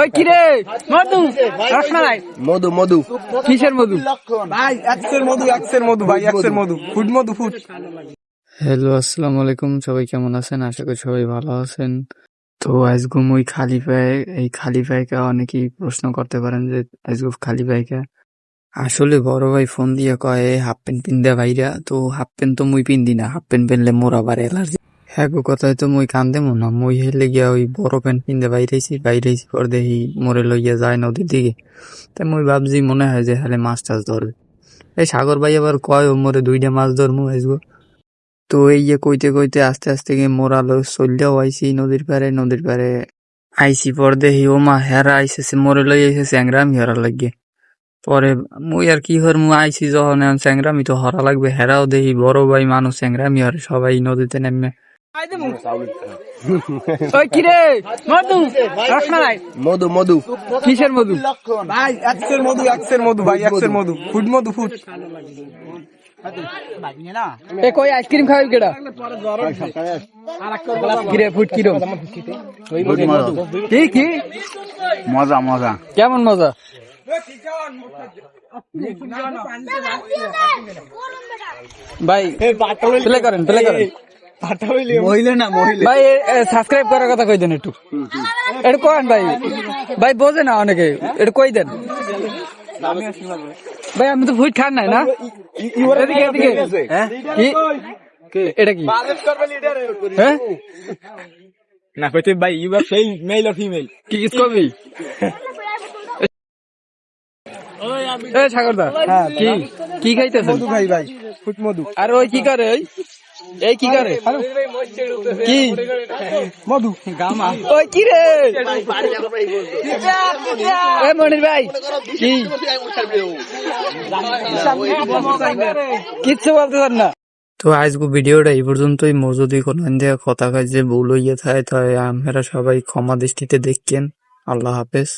ওই কিরে? মধু মধু মধু। কিসের মধু? ভাই একসের মধু একসের মধু ভাই একসের মধু। ফুড মধু ফুড। হ্যালো আসসালামু আলাইকুম। সবাই কেমন আছেন? আশা করি সবাই ভালো আছেন। তো আজগুম ওই খালি পায়ে এই খালি পায়কে অনেকেই প্রশ্ন করতে পারেন যে আজগুম খালি পায়কে। আসলে বড় ভাই ফোন দিয়ে কয় হাফ প্যান্ট পিন্দা ভাইরা। তো হাফ প্যান্ট তো মুই পিন্দি না হাফ প্যান্ট পেনলে মোর আবার অ্যালার্জি। হ্যাঁ গো কথায় তো মুই কান্দে মো না। মুই হেলে গিয়া ওই বড় প্যান্ট পিন্দে বাইরেছি বাইরেছি পর দেখি মোরে লইয়া যায় নদীর দিকে। তাই মুই ভাবছি মনে হয় যে হালে মাছ টাছ ধরবে। এই সাগর ভাই আবার কয়, ও মোরে দুইটা মাছ ধরমু আজগো। তো এই যে কইতে কইতে আস্তে আস্তে গিয়ে মোরালো চললেও আইসি নদীর পারে নদীর পারে আইসি পর দেখি ও মা, হেরা আইসেছে, মোরে লই আইসে স্যাংরামি হরা লাগে পরে মুই আর কি হর মু আইসি যখন স্যাংরামি তো হরা লাগবে। হেরাও দেখি বড় ভাই মানুষ স্যাংরামি হরে, সবাই নদীতে নেমে মধু রসমালাই মধু মধু কিসের মধু ভাই একসের মধু একসের মধু ভাই একসের মধু ফুড মধু ফুড এ কই আইসক্রিম কেডা কিরে ফুট কিরম কি কি মজা মজা কেমন মজা ভাই প্লে করেন প্লে করেন মহিলা না মহিলা? ভাই সাবস্ক্রাইব করার কথা কই দেন একটু। একটু করেন ভাই। ভাই বোঝে না অনেকে। একটু কই দেন। ভাই আমি তো খান নাই না? এদিকে এদিকে। কি? এটা কি? হ্যাঁ? না কইতে ভাই ইউ আর সেই মেল অর ফিমেল কি কিস করবি এ সাগরদা কি কি খাইতেছেন? মধু ভাই ভাই। ফুড মধু। আর ওই কি করে ওই? এই কি করে কি? মধু। গামা। ওই কি রে? এ মনির ভাই কি? কিচ্ছু বলতে না। তো আজকে ভিডিওটা এই পর্যন্তই। মোর যদি কোনো দিয়ে কথা কাজে ভুল হইয়া থাকে তাই আমরা সবাই ক্ষমা দৃষ্টিতে দেখছেন আল্লাহ হাফেজ।